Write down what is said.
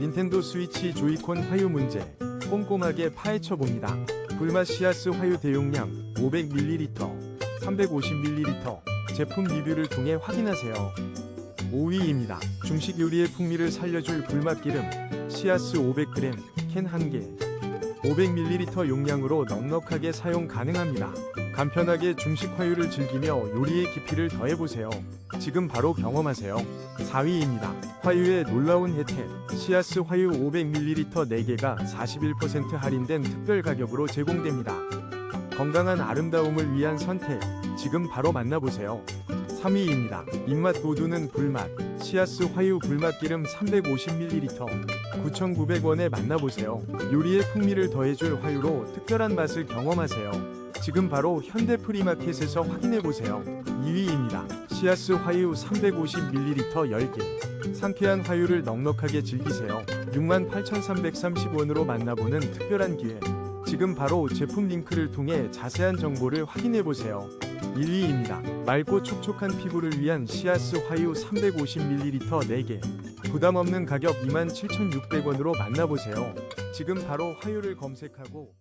닌텐도 스위치 조이콘 화유 문제 꼼꼼하게 파헤쳐 봅니다. 불맛 시아스 화유 대용량 500ml, 350ml 제품 리뷰를 통해 확인하세요. 5위입니다. 중식 요리의 풍미를 살려줄 불맛 기름 시아스 500g 캔 1개 500ml 용량으로 넉넉하게 사용 가능합니다. 간편하게 중식 화유를 즐기며 요리의 깊이를 더해보세요. 지금 바로 경험하세요. 4위입니다. 화유의 놀라운 혜택. 시아스 화유 500ml 4개가 41% 할인된 특별 가격으로 제공됩니다. 건강한 아름다움을 위한 선택. 지금 바로 만나보세요. 3위입니다. 입맛 돋우는 불맛. 시아스 화유 불맛 기름 350ml 9,900원에 만나보세요. 요리의 풍미를 더해줄 화유로 특별한 맛을 경험하세요. 지금 바로 현대 프리마켓에서 확인해보세요. 2위입니다. 시아스 화유 350ml 10개. 상쾌한 화유를 넉넉하게 즐기세요. 68,330원으로 만나보는 특별한 기회. 지금 바로 제품 링크를 통해 자세한 정보를 확인해보세요. 1위입니다. 맑고 촉촉한 피부를 위한 시아스 화유 350ml 4개. 부담 없는 가격 27,600원으로 만나보세요. 지금 바로 화유를 검색하고